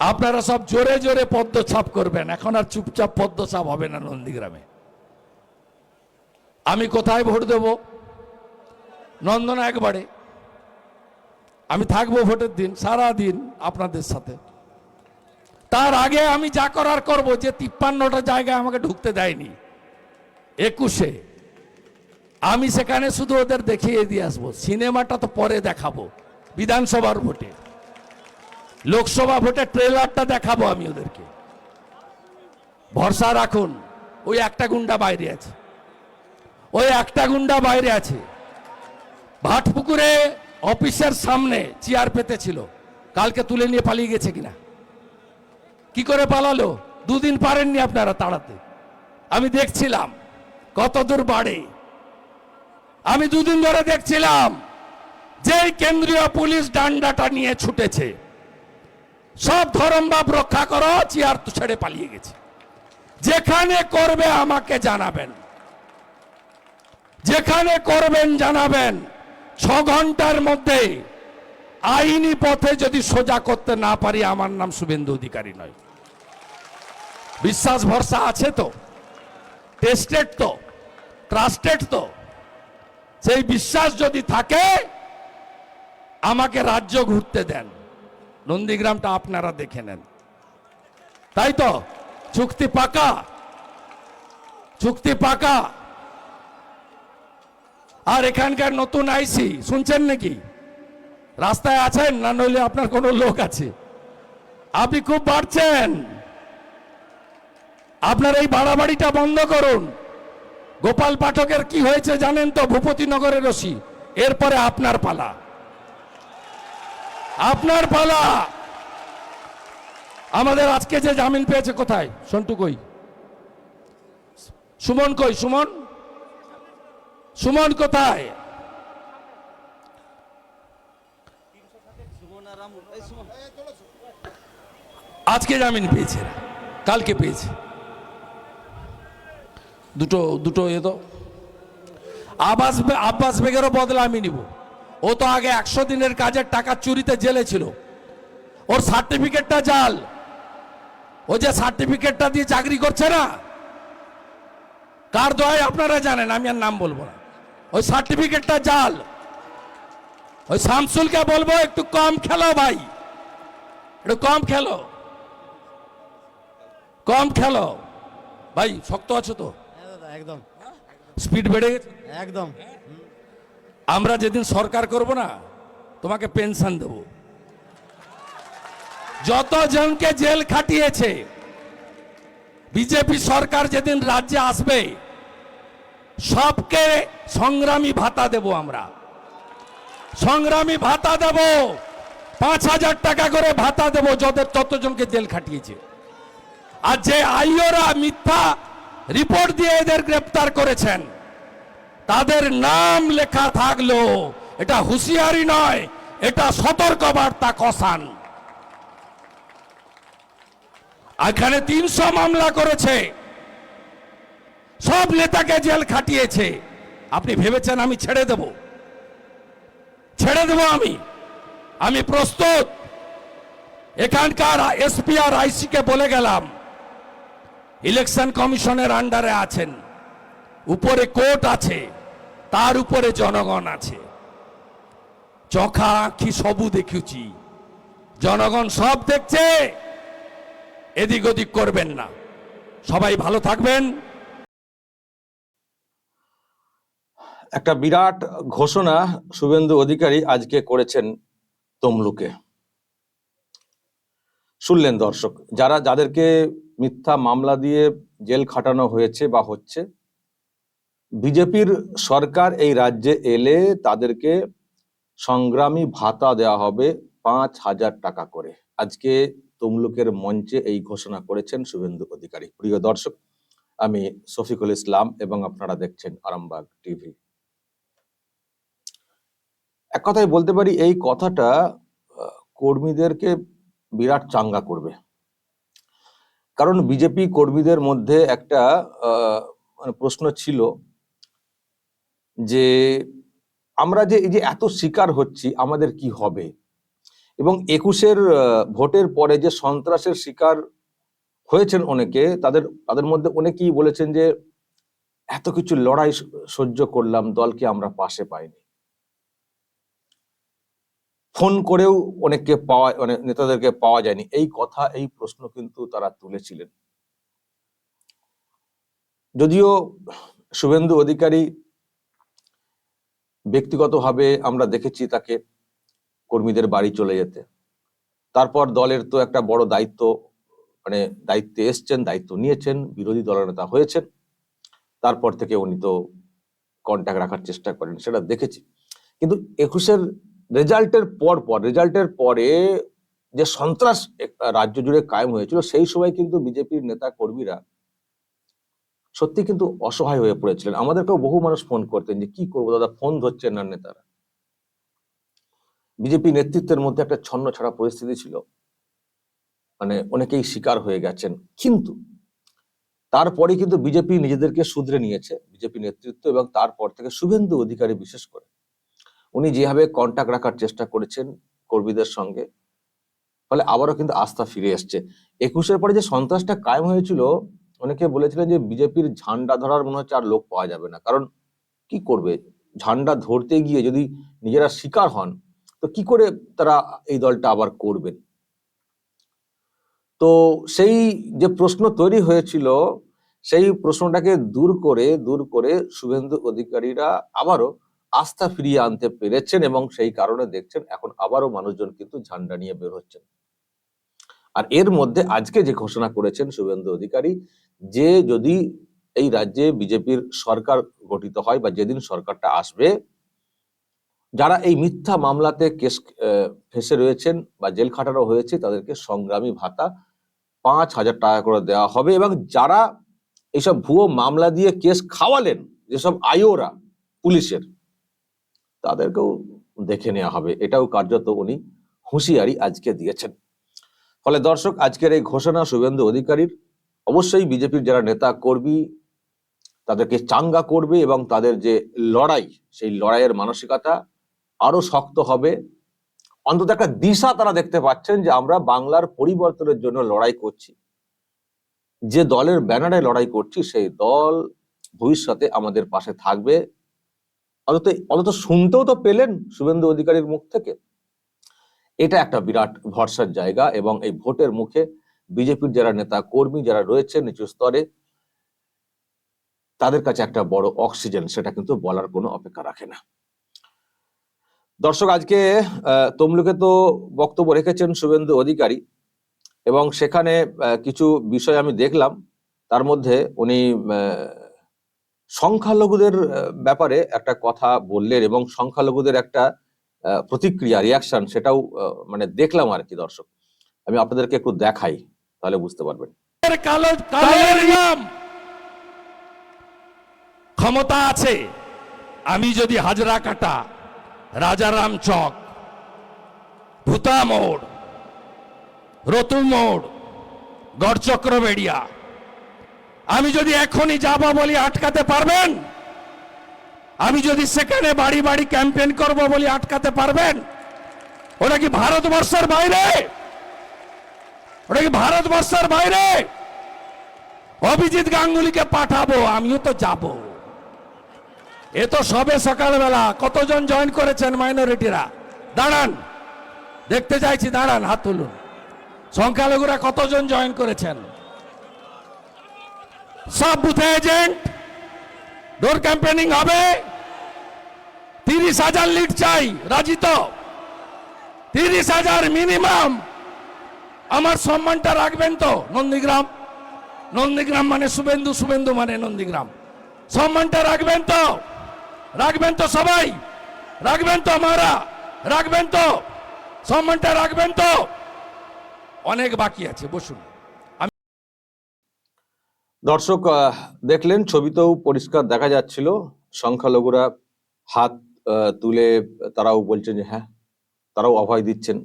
আপনারা সব জোরে জোরে পদ্মছাপ করবেন। এখন আর চুপচাপ পদ্মছাপ হবে না নন্দীগ্রামে। আমি কোথায় ভোট দেব? নন্দনা একবারে আমি থাকব ভোটের দিন সারা দিন আপনাদের সাথে। তার আগে আমি যা করার করব, যে তিপ্পান্নটা জায়গায় আমাকে ঢুকতে দেয়নি। একুশে, আমি সেখানে শুধু ওদের দেখিয়ে দিয়ে আসব। সিনেমাটা তো পরে দেখাবো, বিধানসভার ভোটে। লোকসভা ভোটে ট্রেলারটা দেখাবো আমি ওদেরকে। ভরসা রাখুন, ওই একটা গুন্ডা বাইরে আছে। ওই একটা গুন্ডা বাইরে আছে। ভাটপুকুরে অফিসের সামনে চেয়ার পেতেছিল। কালকে তুলে নিয়ে পালিয়ে গেছে কিনা? কি করে পালালো? দুদিন পারেননি আপনারা তাড়াতে। আমি দেখছিলাম কত দূর বাড়ে। আমি দুদিন ধরে দেখছিলাম যে কেন্দ্রীয় পুলিশ ডান্ডাটা নিয়ে ছুটেছে। সব ধরমবাব রক্ষা করো, চেয়ার তো ছেড়ে পালিয়ে গেছে। যেখানে করবে আমাকে জানাবেন। যেখানে করবেন জানাবেন। ছ ঘণ্টার মধ্যে আইনি পথে যদি সোজা করতে না পারি, আমার নাম শুভেন্দু অধিকারী নয়। বিশ্বাস ভরসা আছে তো? টেস্টেড তো? ট্রাস্টেড তো? সেই বিশ্বাস যদি থাকে, আমাকে রাজ্য ঘুরতে দেন। নন্দীগ্রামটা আপনারা দেখে নেন। তাই তো? চুক্তি পাকা। চুক্তি পাকা। আর এখানকার নতুন আইসি, শুনছেন নাকি? রাস্তায় আছেন না নইলে আপনার কোনো লোক আছে? আপনি খুব বাড়ছেন। আপনার এই বাড়াবাড়িটা বন্ধ করুন। গোপাল পাঠকের কি হয়েছে জানেন তো? ভূপতিনগরের রশি এরপরে আপনার পালা। আপনার পালা। আমাদের আজকে যে জামিন পেয়েছে কোথায়? সন্টু কই? সুমন কই? সুমন? সুমন কোথায়? আজকে জামিন পেয়েছে। কালকে পেয়েছে। দুটো দুটো এ তো। আবাস আব্বাস বেগেরও বদলা আমি নিব। ও তো আগে একশো দিনের কাজের টাকা চুরিতে জেলে ছিল। ওর সার্টিফিকেটটা জাল। ও যে সার্টিফিকেটটা দিয়ে চাকরি করছে না কার দয় আপনারা জানেন আমি আর নাম বলব না। ওই সার্টিফিকেটটা জাল। ওই শামসুলকে বলব একটু কম খেলো ভাই। একটু কম খেলো। কম খেলো। ভাই শক্ত আছো তো? হ্যাঁ একদম। স্পিড বেড়ে গেছে? একদম। আমরা যেদিন সরকার করব না, তোমাকে পেনশন দেব। যতজনকে জেল খাটিয়েছে, বিজেপি সরকার যেদিন রাজ্যে আসবে, সবকে সংগ্রামী ভাতা দেব আমরা। সংগ্রামী ভাতা দেব, পাঁচ হাজার টাকা করে ভাতা দেব যাদের ততজনকে জেল খাটিয়েছে। আর যে আইওরা মিথ্যা রিপোর্ট দিয়ে এদের গ্রেপ্তার করেছেন তাদের নাম লেখা থাকল, এটা হুঁশিয়ারি নয়, এটা সতর্ক বার্তা কসান। এখানে তিনশো মামলা করেছে, সব নেতাকে জেল খাটিয়েছে। আপনি ভেবেছেন আমি ছেড়ে দেব? ছেড়ে দেব আমি? আমি প্রস্তুত। এখানকার এসপি আর আইসি কে বলে গেলাম, ইলেকশন কমিশনের আন্ডারে আছেন, উপরে কোর্ট আছে। তার উপরে জনগণ আছে। চোখা আখি সবু দেখুছি। জনগণ সব দেখছে। এদিক ওদিক করবেন না। সবাই ভালো থাকবেন। একটা বিরাট ঘোষণা শুভেন্দু অধিকারী আজকে করেছেন তমলুকে। শুনলেন দর্শক, যারা যাদেরকে মিথ্যা মামলা দিয়ে জেল খাটানো হয়েছে বা হচ্ছে বিজেপির সরকার এই রাজ্যে এলে তাদেরকে সংগ্রামী ভাতা দেওয়া হবে পাঁচ হাজার টাকা করে। আজকে তমলুকের মঞ্চে এই ঘোষণা করেছেন শুভেন্দু অধিকারী। প্রিয় দর্শক, আমি শফিকুল ইসলাম এবং আপনারা দেখছেন আরামবাগ টিভি। এক কথায় বলতে পারি, এই কথাটা কর্মীদেরকে বিরাট চাঙ্গা করবে। কারণ বিজেপি কর্মীদের মধ্যে একটা মানে প্রশ্ন ছিল যে আমরা যে এই যে এত শিকার হচ্ছি, আমাদের কি হবে? এবং একুশের ভোটের পরে যে সন্ত্রাসের শিকার হয়েছেন অনেকে, তাদের তাদের মধ্যে অনেকেই বলেছেন যে, এত কিছু লড়াই সহ্য করলাম, দলকে আমরা পাশে পাইনি। ফোন করেও অনেককে পাওয়া মানে নেতাদেরকে পাওয়া যায়নি। এই কথা, এই প্রশ্ন কিন্তু তারা তুলেছিলেন। যদিও শুভেন্দু অধিকারী ব্যক্তিগতভাবে আমরা দেখেছি তাকে কর্মীদের বাড়ি চলে যেতে। তারপর দলের তো একটা বড় দায়িত্ব মানে দায়িত্বে এসছেন, দায়িত্ব নিয়েছেন, বিরোধী দলনেতা হয়েছেন। তারপর থেকে উনি তো কন্ট্যাক্ট রাখার চেষ্টা করেন, সেটা দেখেছি। কিন্তু একুশের রেজাল্টের পর পর, রেজাল্টের পরে যে সন্ত্রাস রাজ্য জুড়ে কায়েম হয়েছিল, সেই সময় কিন্তু বিজেপির নেতা কর্মীরা সত্যি কিন্তু অসহায় হয়ে পড়েছিলেন। আমাদেরকেও বহু মানুষ ফোন করতেন যে, কি করব দাদা? ফোন ধরছেন না নেতারা। বিজেপি নেতৃত্বের মধ্যে একটা ছন্ন ছাড়া পরিস্থিতি ছিল। মানে অনেকেই শিকার হয়ে গেছেন। কিন্তু তারপরে কিন্তু বিজেপি নিজেদেরকে শুধরে নিয়েছে, বিজেপি নেতৃত্ব এবং তারপর থেকে শুভেন্দু অধিকারী বিশেষ করে। উনি যেভাবে কন্ট্যাক্ট রাখার চেষ্টা করেছেন কর্মীদের সঙ্গে, ফলে আবারও কিন্তু আস্থা ফিরে এসছে। একুশের পরে যে সন্ত্রাসটা কায়েম হয়েছিল অনেকে বলেছিলেন যে বিজেপির ঝান্ডা ধরার মনে হচ্ছে আর লোক পাওয়া যাবে না। কারণ কি করবে? ঝান্ডা ধরতে গিয়ে যদি নিজেরা শিকার হন, তো কি করে তারা এই দলটা আবার করবেন তো সেই যে প্রশ্ন তৈরি হয়েছিল, সেই প্রশ্নটাকে দূর করে দূর করে শুভেন্দু অধিকারীরা আবারও আস্থা ফিরিয়ে আনতে পেরেছেন এবং সেই কারণে দেখছেন এখন আবারও মানুষজন কিন্তু ঝান্ডা নিয়ে বের হচ্ছেন। আর এর মধ্যে আজকে যে ঘোষণা করেছেন শুভেন্দু অধিকারী যে যদি এই রাজ্যে বিজেপির সরকার গঠিত হয় বা যেদিন সরকারটা আসবে, যারা এই মিথ্যা মামলাতে কেস ফেসে রয়েছেন বা জেল খাটানো হয়েছে, তাদেরকে সংগ্রামী ভাতা পাঁচ হাজার টাকা করে দেওয়া হবে এবং যারা এইসব ভুয়ো মামলা দিয়ে কেস খাওয়ালেন, যেসব আয়োরা পুলিশের, তাদেরকেও দেখে নেওয়া হবে। এটাও কার্যত উনি হুঁশিয়ারি আজকে দিয়েছেন। ফলে দর্শক, আজকের এই ঘোষণা শুভেন্দু অধিকারীর অবশ্যই বিজেপির যারা নেতা কর্মী, তাদেরকে চাঙ্গা করবে এবং তাদের যে লড়াই, সেই লড়াইয়ের মানসিকতা আরও শক্ত হবে। অন্তত একটা দিশা তারা দেখতে পাচ্ছেন যে আমরা বাংলার পরিবর্তনের জন্য লড়াই করছি। যে দলের ব্যানারে লড়াই করছি, সেই দল ভবিষ্যতে আমাদের পাশে থাকবে। অন্তত অন্তত শুনতেও তো পেলেন শুভেন্দু অধিকারীর মুখ থেকে। এটা একটা বিরাট ভরসার জায়গা এবং এই ভোটের মুখে বিজেপির যারা নেতা কর্মী যারা রয়েছে নিচু স্তরে, তাদের কাছে একটা বড় অক্সিজেন, সেটা কিন্তু বলার কোনো অপেক্ষা রাখে না। দর্শক, আজকে তমলুকে তো বক্তব্য রেখেছেন শুভেন্দু অধিকারী এবং সেখানে কিছু বিষয় আমি দেখলাম। তার মধ্যে উনি সংখ্যালঘুদের ব্যাপারে একটা কথা বললেন এবং সংখ্যালঘুদের একটা প্রতিক্রিয়া রিয়াকশন সেটাও মানে দেখলাম আর কি দর্শক। আমি আপনাদেরকে একটু দেখাই। তাহলে বুঝতে পারবেন। কালো কালের নাম ক্ষমতা আছে। আমি যদি হাজরা কাটা রাজারাম চক ভূতা মোড় রতু মোড় গড়চক্র বেড়িয়া আমি যদি এখনই যাব বলি আটকাতে পারবেন? আমি যদি সেখানে বাড়ি বাড়ি ক্যাম্পেইন করব বলি আটকাতে পারবেন? ওটা কি ভারতবর্ষের বাইরে? ওটা কি ভারতবর্ষের বাইরে? অভিজিৎ গাঙ্গুলিকে পাঠাবো, আমিও তো যাব। এ তো সবে সকালবেলা, কতজন জয়েন করেছেন মাইনরিটিরা দাঁড়ান, দেখতে চাইছি, দাঁড়ান, হাত তুলুন। সংখ্যালঘুরা কতজন জয়েন করেছেন? সব বুথে এজেন্ট ডোর ক্যাম্পেনিং হবে? তিরিশ হাজার লিড চাই, রাজি তো? তিরিশ হাজার মিনিমাম আমার সম্মানটা রাখবেন তো? নন্দীগ্রাম। নন্দীগ্রাম মানে শুভেন্দু শুভেন্দু মানে নন্দীগ্রাম। সম্মানটা রাখবেন তো? রাখবেন তো সবাই? রাখবেন তো আমারা রাখবেন তো? সম্মানটা রাখবেন তো? অনেক বাকি আছে, বসুন। দর্শক দেখলেন, ছবিতেও পরিষ্কার দেখা যাচ্ছিল। সংখ্যালঘুরা হাত তুলে তারাও বলছেন যে হ্যাঁ তারাও অভয় দিচ্ছেন।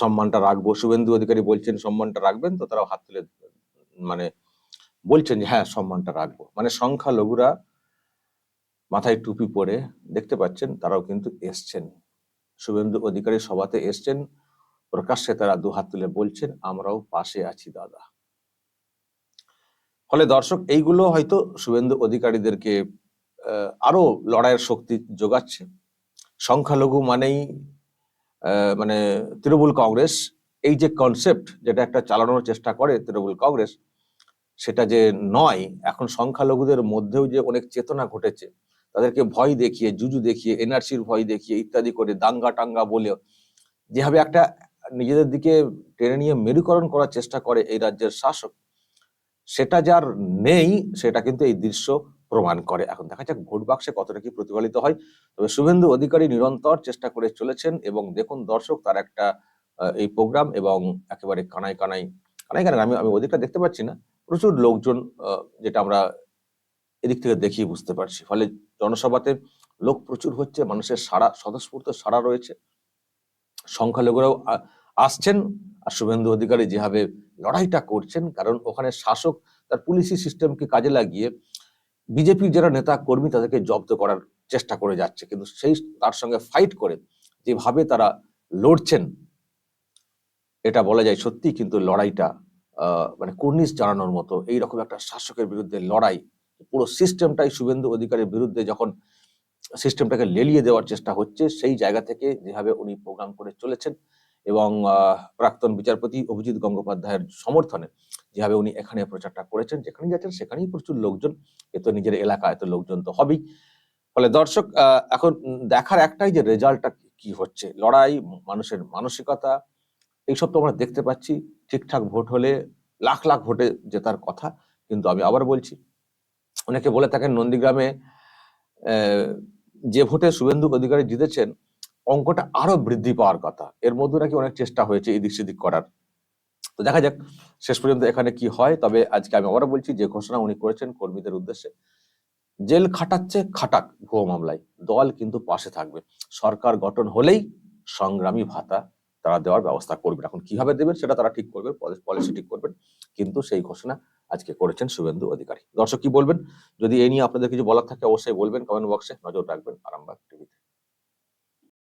সম্মানটা রাখব। শুভেন্দু অধিকারী বলছেন, সম্মানটা রাখবেন তো তারাও হাত তুলে মানে বলছেন যে হ্যাঁ সম্মানটা রাখব। মানে সংখ্যালঘুরা মাথায় টুপি পরে দেখতে পাচ্ছেন, তারাও কিন্তু এসছেন। শুভেন্দু অধিকারী সভাতে এসছেন, প্রকাশ্যে তারা দুহাত তুলে বলছেন, আমরাও পাশে আছি দাদা। ফলে দর্শক, এইগুলো হয়তো শুভেন্দু অধিকারীদেরকে আরও লড়াইয়ের শক্তি যোগাচ্ছে। সংখ্যালঘু মানেই মানে তৃণমূল কংগ্রেস, এই যে কনসেপ্ট যেটা একটা চালানোর চেষ্টা করে তৃণমূল কংগ্রেস, সেটা যে নয়, এখন সংখ্যালঘুদের মধ্যেও যে অনেক চেতনা ঘটেছে, তাদেরকে ভয় দেখিয়ে, জুজু দেখিয়ে, এনআরসির ভয় দেখিয়ে ইত্যাদি করে দাঙ্গা টাঙ্গা বলে যেভাবে একটা নিজেদের দিকে টেনে নিয়ে মেরুকরণ করার চেষ্টা করে এই রাজ্যের শাসক, সেটা যার নেই, সেটা কিন্তু এই দৃশ্য প্রমাণ করে। এখন দেখা যাক ভোট বাক্সে কতটা কি প্রতিফলিত হয়। তবে শুভেন্দু অধিকারী নিরন্তর চেষ্টা করে চলেছেন এবং দেখুন দর্শক তার একটা এই প্রোগ্রাম এবং একেবারে কানাই কানাই কানাই কানাই আমি আমি ওদিকটা দেখতে পাচ্ছি না। প্রচুর লোকজন যেটা আমরা এদিক থেকে দেখি বুঝতে পারছি। ফলে জনসভাতে লোক প্রচুর হচ্ছে, মানুষের সারা স্বতঃস্ফূর্ত সারা রয়েছে। সংখ্যালঘুরাও আসছেন আর শুভেন্দু অধিকারী যেভাবে লড়াইটা করছেন, কারণ ওখানে শাসক তার পুলিশি সিস্টেমকে কাজে লাগিয়ে বিজেপির যারা নেতা কর্মী তাদেরকে জব্দ করার চেষ্টা করে যাচ্ছে, কিন্তু সেই তার সঙ্গে ফাইট করে যেভাবে তারা লড়ছেন, এটা বলা যায় সত্যি, কিন্তু লড়াইটা মানে কুর্নিশ জানানোর মতো, এইরকম একটা শাসকের বিরুদ্ধে লড়াই, পুরো সিস্টেমটাই শুভেন্দু অধিকারের বিরুদ্ধে যখন সিস্টেমটাকে লেলিয়ে দেওয়ার চেষ্টা হচ্ছে, সেই জায়গা থেকে যেভাবে উনি প্রোগ্রাম করে চলেছেন এবং প্রাক্তন বিচারপতি অভিজিৎ গঙ্গোপাধ্যায়ের সমর্থনে যেভাবে উনি এখানে প্রচারটা করেছেন, যেখানেই যাচ্ছেন, সেখানেই প্রচুর লোকজন, এ তো নিজের এলাকা এত লোকজন তো হবেই। ফলে দর্শক এখন দেখার একটাই যে রেজাল্টটা কি হচ্ছে, লড়াই, মানুষের মানসিকতা, এইসব তো আমরা দেখতে পাচ্ছি, ঠিকঠাক ভোট হলে লাখ লাখ ভোটে জেতার কথা, কিন্তু আমি আবার বলছি, অনেকে বলে থাকেন নন্দীগ্রামে যে ভোটে শুভেন্দু অধিকারী জিতেছেন, অঙ্কটা আরও বৃদ্ধি পাওয়ার কথা। এর মধ্যে নাকি অনেক চেষ্টা হয়েছে, এদিক সেদিক করার। তো দেখা যাক শেষ পর্যন্ত এখানে কি হয়। তবে আজকে আমি আবারও বলছি, যে ঘোষণা উনি করেছেন কর্মীদের উদ্দেশ্যে, জেল খাটাচ্ছে খাটাক ভুয়ো মামলায়, দল কিন্তু পাশে থাকবে। সরকার গঠন হলেই সংগ্রামী ভাতা তারা দেওয়ার ব্যবস্থা করবেন। এখন কীভাবে দেবেন সেটা তারা ঠিক করবেন, পলিসি ঠিক করবেন, কিন্তু সেই ঘোষণা আজকে করেছেন শুভেন্দু অধিকারী। দর্শক কি বলবেন? যদি এ নিয়ে আপনাদের কিছু বলার থাকে, অবশ্যই বলবেন কমেন্ট বক্সে নজর রাখবেন আরামবাগ টিভিতে।